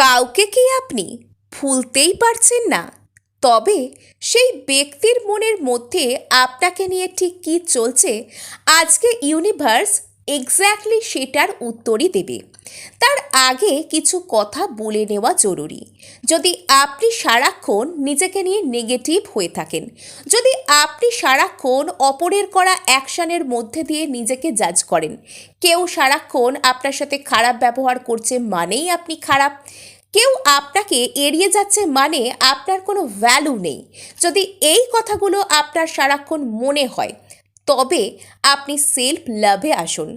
কাউকে কি আপনি ভুলতেই পারছেন না? তবে সেই ব্যক্তির মনের মধ্যে আপনাকে নিয়ে ঠিক কী চলছে? আজকে ইউনিভার্স এক্স্যাক্টলি সেটার উত্তরই দেবে। তার আগে কিছু কথা বলে নেওয়া জরুরি। যদি আপনি সারাক্ষণ নিজেকে নিয়ে নেগেটিভ হয়ে থাকেন, যদি আপনি সারাক্ষণ অপরের করা অ্যাকশানের মধ্যে দিয়ে নিজেকে জাজ করেন, কেউ সারাক্ষণ আপনার সাথে খারাপ ব্যবহার করছে মানেই আপনি খারাপ, কেউ আপনাকে এড়িয়ে যাচ্ছে মানে আপনার কোনো ভ্যালু নেই, যদি এই কথাগুলো আপনার সারাক্ষণ মনে হয় তবে আপনি সেলফ লাভে আসুন।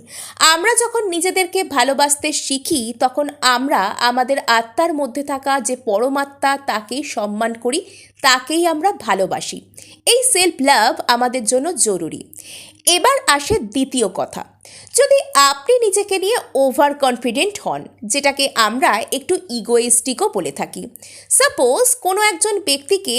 আমরা যখন নিজেদেরকে ভালোবাসতে শিখি, তখন আমরা আমাদের আত্মার মধ্যে থাকা যে পরমাত্মা তাকেই সম্মান করি, তাকেই আমরা ভালোবাসি। এই সেলফ লাভ আমাদের জন্য জরুরি। এবার আসে দ্বিতীয় কথা। যদি আপনি নিজেকে নিয়ে ওভার কনফিডেন্ট হন, যেটাকে আমরা একটু ইগোয়েস্টিকও বলে থাকি। সাপোজ কোনো একজন ব্যক্তিকে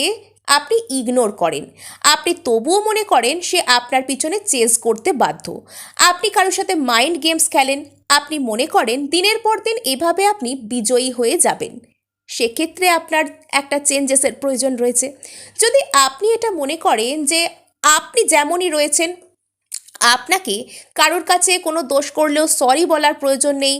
আপনি ইগনোর করেন। আপনি তবুও মনে করেন সে আপনার পিছনে চেস করতে বাধ্য। আপনি কারোর সাথে মাইন্ড গেমস খেলেন। আপনি মনে করেন দিনের পর দিন এভাবে আপনি বিজয়ী হয়ে যাবেন। সেক্ষেত্রে আপনার একটা চেঞ্জেসের প্রয়োজন রয়েছে। যদি আপনি এটা মনে করেন যে আপনি যেমনই রয়েছেন আপনাকে কারোর কাছে কোনো দোষ করলেও সরি বলার প্রয়োজন নেই,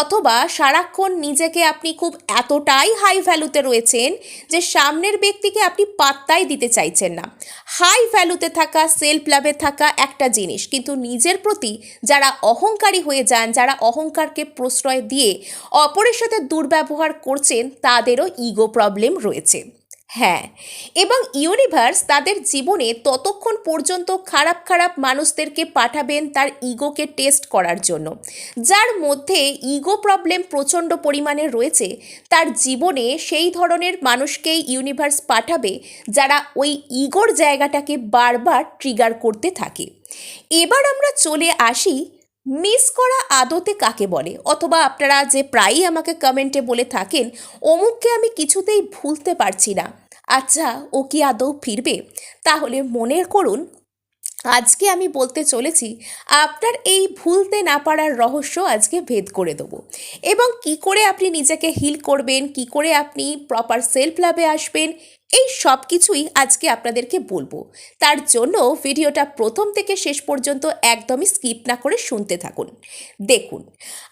অথবা সারাক্ষণ নিজেকে আপনি খুব এতটাই হাই ভ্যালুতে রয়েছেন যে সামনের ব্যক্তিকে আপনি পাত্তাই দিতে চাইছেন না। হাই ভ্যালুতে থাকা সেলফ লাভে থাকা একটা জিনিস, কিন্তু নিজের প্রতি যারা অহংকারী হয়ে যান, যারা অহংকারকে প্রশ্রয় দিয়ে অপরের সাথে দুর্ব্যবহার করছেন, তাদেরও ইগো প্রবলেম রয়েছে। হ্যাঁ এবং ইউনিভার্স তাদের জীবনে ততক্ষণ পর্যন্ত খারাপ খারাপ মানুষদেরকে পাঠাবেন তার ইগোকে টেস্ট করার জন্য। যার মধ্যে ইগো প্রবলেম প্রচণ্ড পরিমাণে রয়েছে, তার জীবনে সেই ধরনের মানুষকেই ইউনিভার্স পাঠাবে যারা ওই ইগোর জায়গাটাকে বারবার ট্রিগার করতে থাকে। এবার আমরা চলে আসি মিস করা আদতে কাকে বলে? অথবা আপনারা যে প্রায়ই আমাকে কমেন্টে বলে থাকেন, অমুককে আমি কিছুতেই ভুলতে পারছি না। আচ্ছা ও কি আদৌ ফিরবে? তাহলে মনে করুন আজকে আমি বলতে চলেছি, আপনার এই ভুলতে না পারার রহস্য আজকে ভেদ করে দেবো। এবং কি করে আপনি নিজেকে হিল করবেন, কি করে আপনি প্রপার সেলফ লাভে আসবেন, এই সব কিছুই আজকে আপনাদেরকে বলব। তার জন্য ভিডিওটা প্রথম থেকে শেষ পর্যন্ত একদমই স্কিপ না করে শুনতে থাকুন। দেখুন,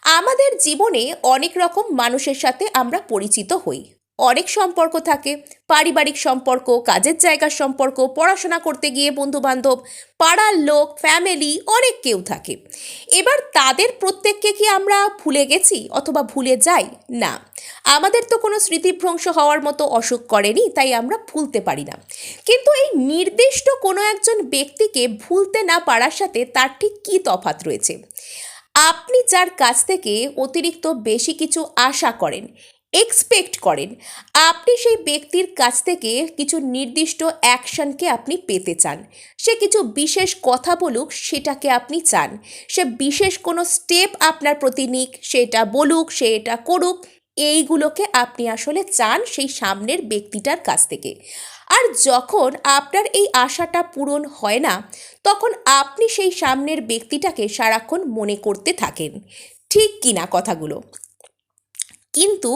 আমাদের জীবনে অনেক রকম মানুষের সাথে আমরা পরিচিত হই। অনেক সম্পর্ক থাকে, পারিবারিক সম্পর্ক, কাজের জায়গার সম্পর্ক, পড়াশোনা করতে গিয়ে বন্ধুবান্ধব, পাড়ার লোক ফ্যামিলি অনেক কেউ থাকে। এবার তাদের প্রত্যেককে কি আমরা ভুলে গেছি অথবা ভুলে যাই? না। আমাদের তো কোনো স্মৃতিভ্রংশ হওয়ার মতো অসুখ করেনি, তাই আমরা ভুলতে পারি না। কিন্তু এই নির্দিষ্ট কোনো একজন ব্যক্তিকে ভুলতে না পারার সাথে তার ঠিক কী তফাত রয়েছে? আপনি যার কাছ থেকে অতিরিক্ত বেশি কিছু আশা করেন এক্সপেক্ট করেন। আপনি সেই ব্যক্তির কাছ থেকে কিছু নির্দিষ্ট অ্যাকশনকে আপনি পেতে চান। সে কিছু বিশেষ কথা বলুক, সেটাকে আপনি চান। সে বিশেষ কোনো স্টেপ আপনার প্রতি নিক, সেটা বলুক সে এটা করুক, এইগুলোকে আপনি আসলে চান সেই সামনের ব্যক্তিটার কাছ থেকে। আর যখন আপনার এই আশাটা পূরণ হয় না, তখন আপনি সেই সামনের ব্যক্তিটাকে সারাক্ষণ মনে করতে থাকেন। ঠিক কিনা কথাগুলো? কিন্তু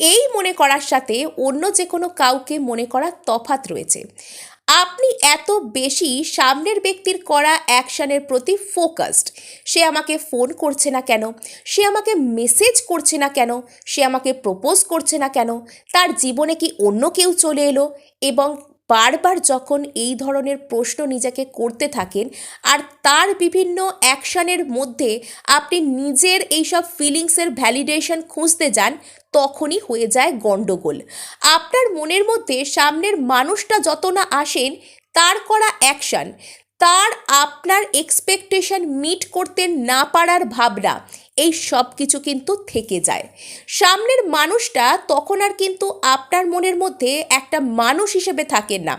এই মনে করার সাথে অন্য যে কোনো কাউকে মনে করার তফাত রয়েছে। আপনি এত বেশি সামনের ব্যক্তির করা অ্যাকশানের প্রতি ফোকাসড। সে আমাকে ফোন করছে না কেন? সে আমাকে মেসেজ করছে না কেন? সে আমাকে প্রপোজ করছে না কেন? তার জীবনে কি অন্য কেউ চলে এলো? এবং বারবার যখন এই ধরনের প্রশ্ন নিজেকে করতে থাকেন আর তার বিভিন্ন অ্যাকশানের মধ্যে আপনি নিজের এইসব ফিলিংসের ভ্যালিডেশন খুঁজতে যান, তখনই হয়ে যায় গণ্ডগোল। আপনার মনের মধ্যে সামনের মানুষটা যত না আসেন, তার করা অ্যাকশান তার আপনার এক্সপেকটেশন মিট করতে না পারার ভাবনা, এই সব কিছু কিন্তু থেকে যায়। সামনের মানুষটা তখন আর কিন্তু আপনার মনের মধ্যে একটা মানুষ হিসেবে থাকেন না।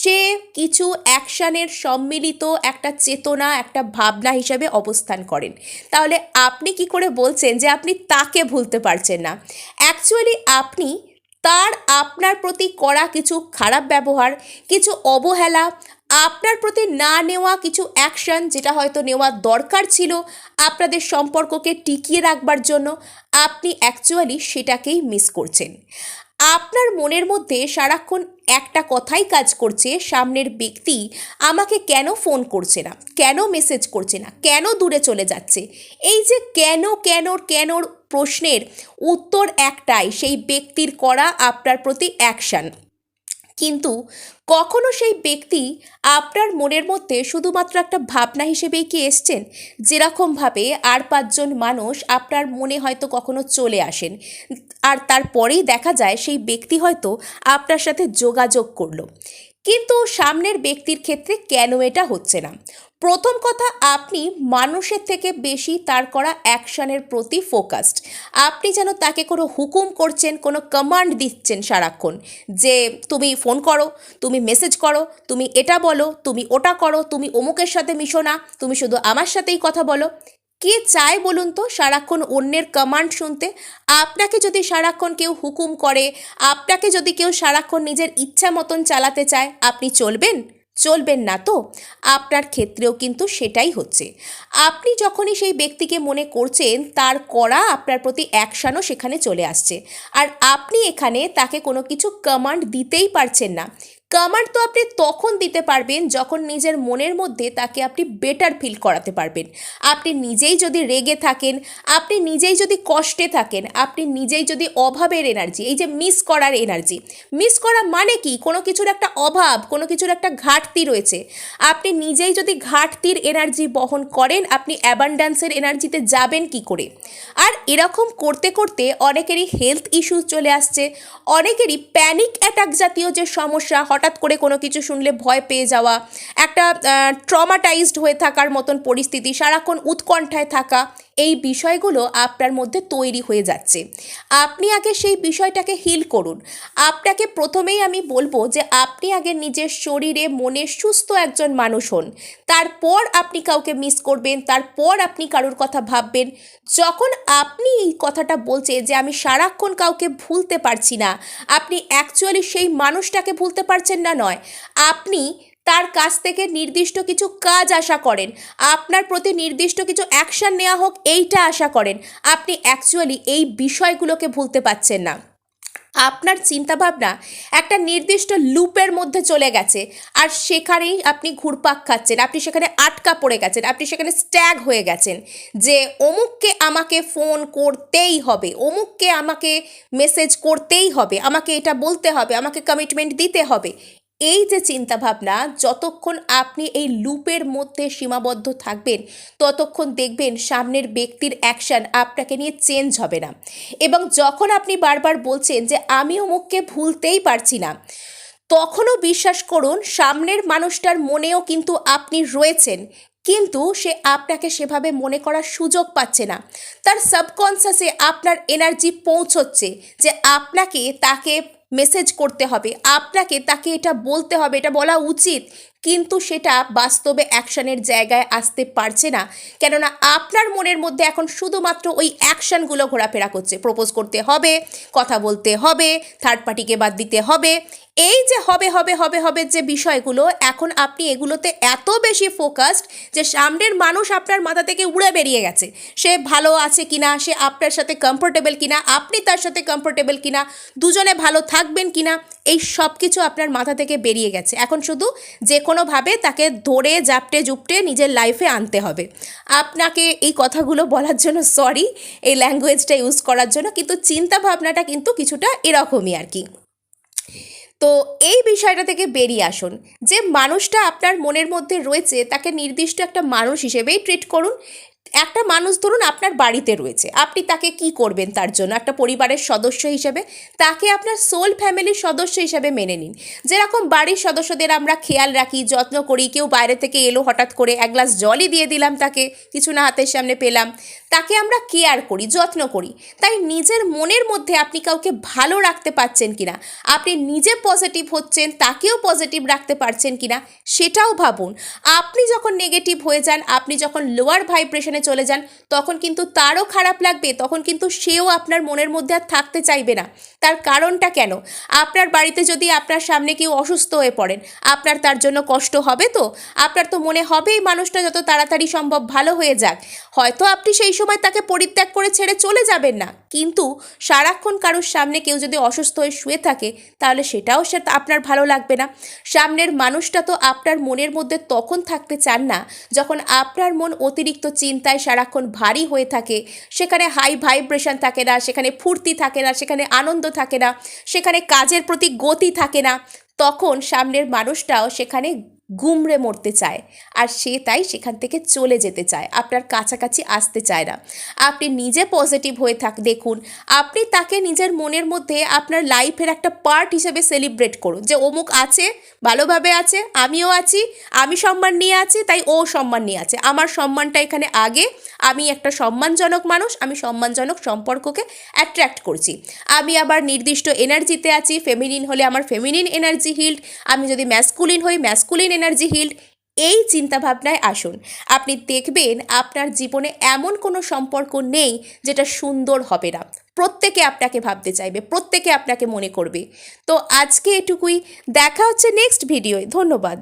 সে কিছু অ্যাকশানের সম্মিলিত একটা চেতনা, একটা ভাবনা হিসেবে অবস্থান করেন। তাহলে আপনি কি করে বলছেন যে আপনি তাকে ভুলতে পারছেন না? অ্যাকচুয়ালি আপনি তার আপনার প্রতি করা কিছু খারাপ ব্যবহার, কিছু অবহেলা আপনার প্রতি না নেওয়া কিছু অ্যাকশন যেটা হয়তো নেওয়া দরকার ছিল, আপনাদের সম্পর্ককে টিকিয়ে রাখবার জন্য আপনি অ্যাকচুয়ালি সেটাকেই মিস করছেন। আপনার মনের মধ্যে সারাক্ষণ একটা কথাই কাজ করছে, সামনের ব্যক্তি আমাকে কেন ফোন করছে না, কেন মেসেজ করছে না, কেন দূরে চলে যাচ্ছে? এই যে কেন কেন কেনর প্রশ্নের উত্তর একটাই, সেই ব্যক্তির করা আপনার প্রতি অ্যাকশান কিন্তু কখনো সেই ব্যক্তি আপনার মনের মধ্যে শুধুমাত্র একটা ভাবনা হিসেবেই কি এসছেন? যেরকমভাবে আর পাঁচজন মানুষ আপনার মনে হয়তো কখনো চলে আসেন। আর তারপরেই দেখা যায় সেই ব্যক্তি হয়তো আপনার সাথে যোগাযোগ করল। কিন্তু সামনের ব্যক্তির ক্ষেত্রে কেন এটা হচ্ছে না? প্রথম কথা, আপনি মানুষের থেকে বেশি তার করা অ্যাকশনের প্রতি ফোকাসড। আপনি যেন তাকে কোনো হুকুম করছেন, কোনো কমান্ড দিচ্ছেন সারাক্ষণ যে, তুমি ফোন করো, তুমি মেসেজ করো, তুমি এটা বলো, তুমি ওটা করো, তুমি অমুকের সাথে মিশো না, তুমি শুধু আমার সাথেই কথা বলো। কে চায় বলুন তো সারাক্ষণ অন্যের কমান্ড শুনতে? আপনাকে যদি সারাক্ষণ কেউ হুকুম করে, আপনাকে যদি কেউ সারাক্ষণ নিজের ইচ্ছা মতন চালাতে চায়, আপনি চলবেন? চলবেন না তো? আপনার ক্ষেত্রেও কিন্তু সেটাই হচ্ছে। আপনি যখনই সেই ব্যক্তিকে মনে করছেন, তার করা আপনার প্রতি অ্যাকশানও সেখানে চলে আসছে। আর আপনি এখানে তাকে কোনো কিছু কমান্ড দিতেই পারছেন না। কমান্ড তো আপনি তখন দিতে পারবেন যখন নিজের মনের মধ্যে তাকে আপনি বেটার ফিল করাতে পারবেন। আপনি নিজেই যদি রেগে থাকেন, আপনি নিজেই যদি কষ্টে থাকেন, আপনি নিজেই যদি অভাবের এনার্জি এই যে মিস করার এনার্জি মিস করা মানে কি? কোনো কিছুর একটা অভাব, কোনো কিছুর একটা ঘাটতি রয়েছে। আপনি নিজেই যদি ঘাটতির এনার্জি বহন করেন, আপনি অ্যাবান্ডান্সের এনার্জিতে যাবেন কি করে? আর এরকম করতে করতে অনেকেরই হেলথ ইস্যু চলে আসছে, অনেকেরই প্যানিক অ্যাটাক জাতীয় যে সমস্যা হঠাৎ করে কোনো কিছু শুনলে ভয় পেয়ে যাওয়া, একটা ট্রমাটাইজড হয়ে থাকার মতন পরিস্থিতি, সারাক্ষণ উৎকণ্ঠায় থাকা এই বিষয়গুলো আপনার মধ্যে তৈরি হয়ে যাচ্ছে। আপনি আগে সেই বিষয়টাকে হিল করুন। আপনাকে প্রথমেই আমি বলব যে আপনি আগে নিজের শরীরে মনে সুস্থ একজন মানুষ হন। তারপর আপনি কাউকে মিস করবেন, তারপর আপনি কারোর কথা ভাববেন। যখন আপনি এই কথাটা বলছেন যে আমি সারাক্ষণ কাউকে ভুলতে পারছি না, আপনি অ্যাকচুয়ালি সেই মানুষটাকে ভুলতে পারছেন না নয়। আপনি তার কাছ থেকে নির্দিষ্ট কিছু কাজ আশা করেন। আপনার প্রতি নির্দিষ্ট কিছু অ্যাকশন নেওয়া হোক, এইটা আশা করেন। আপনি অ্যাকচুয়ালি এই বিষয়গুলোকে ভুলতে পারছেন না। আপনার চিন্তাভাবনা একটা নির্দিষ্ট লুপের মধ্যে চলে গেছে, আর সেখানেই আপনি ঘুরপাক খাচ্ছেন। আপনি সেখানে আটকা পড়ে গেছেন, আপনি সেখানে স্ট্যাগ হয়ে গেছেন যে অমুককে আমাকে ফোন করতেই হবে, অমুককে আমাকে মেসেজ করতেই হবে, আমাকে এটা বলতে হবে, আমাকে কমিটমেন্ট দিতে হবে। এই যে চিন্তাভাবনা, যতক্ষণ আপনি এই লুপের মধ্যে সীমাবদ্ধ থাকবেন, ততক্ষণ দেখবেন সামনের ব্যক্তির অ্যাকশন আপনাকে নিয়ে চেঞ্জ হবে না। এবং যখন আপনি বারবার বলছেন যে, আমি অমুককে ভুলতেই পারছি না, তখনও বিশ্বাস করুন, সামনের মানুষটার মনেও কিন্তু আপনি রয়েছেন, কিন্তু সে আপনাকে সেভাবে মনে করার সুযোগ পাচ্ছে না। তার সাবকনসিয়াসে আপনার এনার্জি পৌঁছচ্ছে যে, আপনাকে তাকে মেসেজ করতে হবে। আপনাকে তাকে এটা বলতে হবে, এটা বলা উচিত, কিন্তু সেটা বাস্তবে অ্যাকশানের জায়গায় আসতে পারছে না। কেননা আপনার মনের মধ্যে এখন শুধুমাত্র ওই অ্যাকশানগুলো ঘোরাফেরা করছে। প্রপোজ করতে হবে, কথা বলতে হবে থার্ড পার্টিকে বাদ দিতে হবে এই যে হবে হবে হবে হবে যে বিষয়গুলো, এখন আপনি এগুলোতে এত বেশি ফোকাসড যে সামনের মানুষ আপনার মাথা থেকে উড়ে বেরিয়ে গেছে। সে ভালো আছে কিনা, সে আপনার সাথে কমফোর্টেবল কিনা, আপনি তার সাথে কমফোর্টেবল কিনা, দুজনে ভালো থাকবেন কিনা, এই সব কিছু আপনার মাথা থেকে বেরিয়ে গেছে। এখন শুধু যে কোনোভাবে তাকে ধরে, জাপটে, জুপটে নিজের লাইফে আনতে হবে। আপনাকে এই কথাগুলো বলার জন্য সরি এই ল্যাঙ্গুয়েজটা ইউজ করার জন্য, কিন্তু চিন্তা ভাবনাটা কিন্তু কিছুটা এরকমই আর কি। তো এই বিষয়টা থেকে বেরিয়ে আসুন। যে মানুষটা আপনার মনের মধ্যে রয়েছে, তাকে নির্দিষ্ট একটা মানুষ হিসেবেই ট্রিট করুন। একটা মানুষ ধরুন আপনার বাড়িতে রয়েছে, আপনি তাকে কি করবেন তার জন্য? একটা পরিবারের সদস্য হিসেবে, তাকে আপনার সোল ফ্যামিলির সদস্য হিসেবে মেনে নিন। যেরকম বাড়ির সদস্যদের আমরা খেয়াল রাখি, যত্ন করি, কেউ বাইরে থেকে এলো, হঠাৎ করে এক গ্লাস জলই দিয়ে দিলাম তাকে, কিছু না হাতের সামনে পেলাম। তাকে আমরা কেয়ার করি, যত্ন করি। তাই নিজের মনের মধ্যে আপনি কাউকে ভালো রাখতে পারছেন কিনা, আপনি নিজে পজিটিভ হচ্ছেন, তাকেও পজিটিভ রাখতে পারছেন কিনা, সেটাও ভাবুন। আপনি যখন নেগেটিভ হয়ে যান, আপনি যখন লোয়ার ভাইব্রেশনে চলে যান, তখন কিন্তু তারও খারাপ লাগবে, তখন কিন্তু সেও আপনার মনের মধ্যে আর থাকতে চাইবে না। তার কারণটা কেন? আপনার বাড়িতে যদি আপনার সামনে কেউ অসুস্থ হয়ে পড়েন, আপনার তার জন্য কষ্ট হবে তো? আপনার তো মনে হবে এই মানুষটা যত তাড়াতাড়ি সম্ভব ভালো হয়ে যাক। হয়তো আপনি সেই সময় তাকে পরিত্যাগ করে ছেড়ে চলে যাবেন না। কিন্তু সারাক্ষণ কারোর সামনে কেউ যদি অসুস্থ হয়ে শুয়ে থাকে, তাহলে সেটাও সে আপনার ভালো লাগবে না। সামনের মানুষটা তো আপনার মনের মধ্যে তখন থাকতে চান না, যখন আপনার মন অতিরিক্ত চিন্তায় সারাক্ষণ ভারী হয়ে থাকে। সেখানে হাই ভাইব্রেশন থাকে না, সেখানে ফুর্তি থাকে না, সেখানে আনন্দ থাকে না, সেখানে কাজের প্রতি গতি থাকে না। তখন সামনের মানুষটাও সেখানে গুমড়ে মরতে চায়। আর সে তাই সেখান থেকে চলে যেতে চায়। আপনার কাছাকাছি আসতে চায় না। আপনি নিজে পজিটিভ হয়ে থাক, দেখুন। আপনি তাকে নিজের মনের মধ্যে আপনার লাইফের একটা পার্ট হিসেবে সেলিব্রেট করুন। যে অমুক আছে, ভালোভাবে আছে, আমিও আছি, আমি সম্মান নিয়ে আছি, তাই ও সম্মান নিয়ে আছে। আমার সম্মানটা এখানে আগে, আমি একটা সম্মানজনক মানুষ, আমি সম্মানজনক সম্পর্ককে অ্যাট্রাক্ট করছি। আমি আবার নির্দিষ্ট এনার্জিতে আছি ফেমিনিন হলে আমার ফেমিনিন এনার্জি হিল্ড আমি যদি ম্যাসকুলিন হয়ে ম্যাসকুলিন এনার্জি হিল্ড এই চিন্তাভাবনায় আসুন। আপনি দেখবেন আপনার জীবনে এমন কোনো সম্পর্ক নেই যেটা সুন্দর হবে না। প্রত্যেকে আপনাকে ভাবতে চাইবে, প্রত্যেকে আপনাকে মনে করবে। তো আজকে এটুকুই, দেখা হচ্ছে নেক্সট ভিডিওয় ধন্যবাদ।